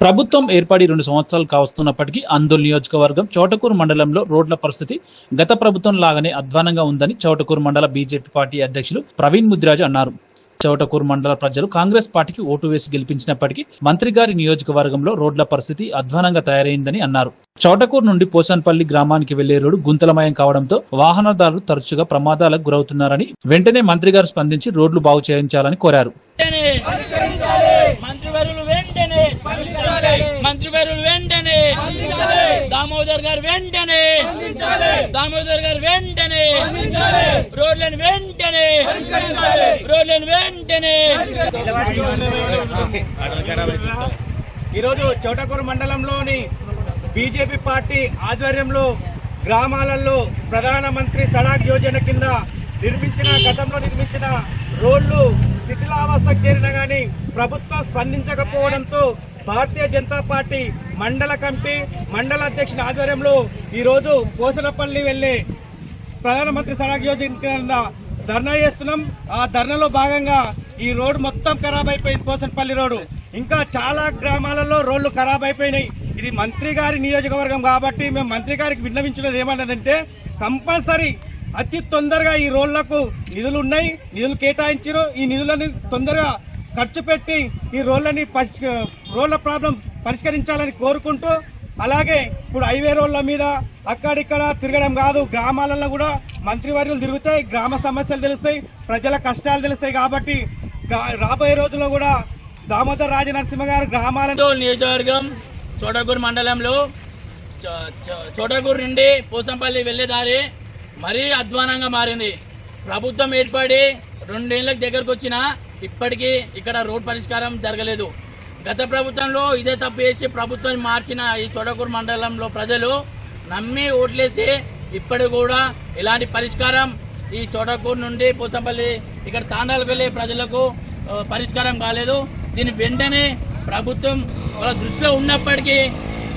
ప్రభుత్వం ఏర్పడి రెండు సంవత్సరాలు కావస్తున్నప్పటికీ అందోల్ నియోజకవర్గం చోటకూరు మండలంలో రోడ్ల పరిస్థితి గత ప్రభుత్వం లాగానే అధ్వానంగా ఉందని చౌటకూరు మండల బీజేపీ పార్టీ అధ్యక్షులు ప్రవీణ్ ముదిరాజు అన్నారు. చౌటకూరు మండల ప్రజలు కాంగ్రెస్ పార్టీకి ఓటు వేసి గెలిపించినప్పటికీ మంత్రి గారి నియోజకవర్గంలో రోడ్ల పరిస్థితి అధ్వానంగా తయారైందని అన్నారు. చౌటకూరు నుండి పోసన్పల్లి గ్రామానికి వెళ్ళే రోడ్డు గుంతలమయం కావడంతో వాహనదారులు తరచుగా ప్రమాదాలకు గురవుతున్నారని వెంటనే మంత్రి గారు స్పందించి రోడ్లు బాగు చేయించాలని కోరారు. మంత్రివర్యులు వెంటనే మంత్రివర్యులు వెంటనే దామోదర్ గారు వెంటనే దామోదర్ గారు వెంటనే రోడ్లను వెంటనే రోడ్లను వెంటనే ఈరోజు చౌటకూరు మండలంలోని బీజేపీ పార్టీ ఆధ్వర్యంలో గ్రామాలలో ప్రధానమంత్రి సడాక్ యోజన కింద నిర్మించిన గతంలో నిర్మించిన రోడ్లు శిథిలావస్థకు చేరిన కానీ ప్రభుత్వం స్పందించకపోవడంతో భారతీయ జనతా పార్టీ మండల కమిటీ మండల అధ్యక్షుని ఆధ్వర్యంలో ఈరోజు కోసలపల్లి వెళ్ళే ప్రధానమంత్రి సడక్ యోజన కింద ధర్నా చేస్తున్నాం. ఆ ధర్నాలో భాగంగా ఈ రోడ్డు మొత్తం ఖరాబ్ అయిపోయింది పోసనపల్లి రోడ్డు. ఇంకా చాలా గ్రామాలలో రోడ్లు ఖరాబ్ అయిపోయినాయి. ఇది మంత్రి గారి నియోజకవర్గం కాబట్టి మేము మంత్రి గారికి విన్నవించినది ఏమన్నదంటే కంపల్సరీ అతి తొందరగా ఈ రోడ్లకు నిధులు ఉన్నాయి. నిధులు కేటాయించారు. ఈ నిధులని తొందరగా ఖర్చు పెట్టి ఈ రోడ్లని పరిష్- రోడ్ల ప్రాబ్లం పరిష్కరించాలని కోరుకుంటూ అలాగే ఇప్పుడు హైవే రోడ్ల మీద అక్కడిక్కడ తిరగడం కాదు. గ్రామాలలో కూడా మంత్రివర్యులు తిరుగుతాయి. గ్రామ సమస్యలు తెలుస్తాయి. ప్రజల కష్టాలు తెలుస్తాయి కాబట్టి రాబోయే రోజుల్లో కూడా దామోదర్ రాజ నరసింహ గారు గ్రామాల నియోజకవర్గం చోటగూరు మండలంలో చో- చోటగూరు నుండి పోసంపల్లి వెళ్ళే దారి మరీ అధ్వానంగా మారింది. ప్రభుత్వం ఏర్పడి రెండేళ్ళకి దగ్గరకు వచ్చినా ఇప్పటికీ ఇక్కడ రోడ్ పరిష్కారం జరగలేదు. గత ప్రభుత్వంలో ఇదే తప్పు చేసి ప్రభుత్వం మార్చిన ఈ చోటకూరు మండలంలో ప్రజలు నమ్మి ఓట్లేసి ఇప్పటి కూడా ఇలాంటి పరిష్కారం ఈ చోటకూరు నుండి పోసంపల్లి ఇక్కడ తాండాలకు వెళ్ళే ప్రజలకు పరిష్కారం కాలేదు. దీని వెంటనే ప్రభుత్వం వాళ్ళ దృష్టిలో ఉన్నప్పటికీ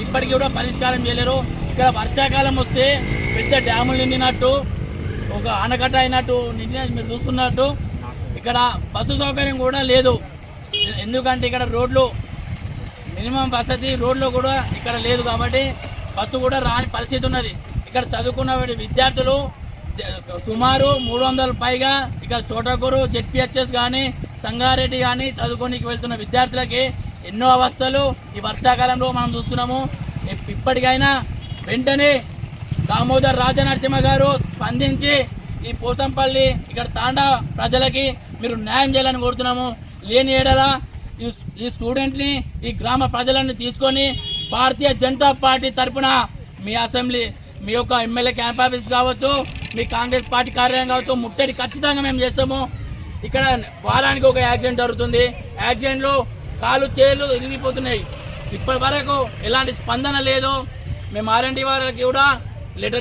ఇప్పటికీ కూడా పరిష్కారం చేయలేరు. ఇక్కడ వర్షాకాలం వస్తే పెద్ద డ్యాములు నిండినట్టు ఒక ఆనకట్ట అయినట్టు నిండిన మీరు చూస్తున్నట్టు ఇక్కడ బస్సు సౌకర్యం కూడా లేదు. ఎందుకంటే ఇక్కడ రోడ్లు మినిమం వసతి రోడ్లు కూడా ఇక్కడ లేదు కాబట్టి బస్సు కూడా రాని పరిస్థితి ఉన్నది. ఇక్కడ చదువుకున్న విద్యార్థులు సుమారు మూడు వందల పైగా ఇక్కడ చోటకూరు జెడ్పిహెచ్ఎస్ కానీ సంగారెడ్డి కానీ చదువుకోనికి వెళ్తున్న విద్యార్థులకి ఎన్నో అవస్థలు ఈ వర్షాకాలంలో మనం చూస్తున్నాము. ఇప్పటికైనా వెంటనే దామోదర్ రాజనరసింహ గారు స్పందించి ఈ పోసంపల్లి ఇక్కడ తాండా ప్రజలకి మీరు న్యాయం చేయాలని కోరుతున్నాము. లేని ఏడలా ఈ స్టూడెంట్ని ఈ గ్రామ ప్రజలను తీసుకొని భారతీయ జనతా పార్టీ తరపున మీ అసెంబ్లీ మీ యొక్క ఎమ్మెల్యే క్యాంప్ ఆఫీస్ కావచ్చు మీ కాంగ్రెస్ పార్టీ కార్యాలయం కావచ్చు ముట్టడి ఖచ్చితంగా మేము చేస్తాము. ఇక్కడ వారానికి ఒక యాక్సిడెంట్ జరుగుతుంది. యాక్సిడెంట్లు కాలు చేలు ఇరిగిపోతున్నాయి. ఇప్పటి వరకు ఎలాంటి స్పందన లేదు. మేము ఆర్ఎండి వారికి కూడా later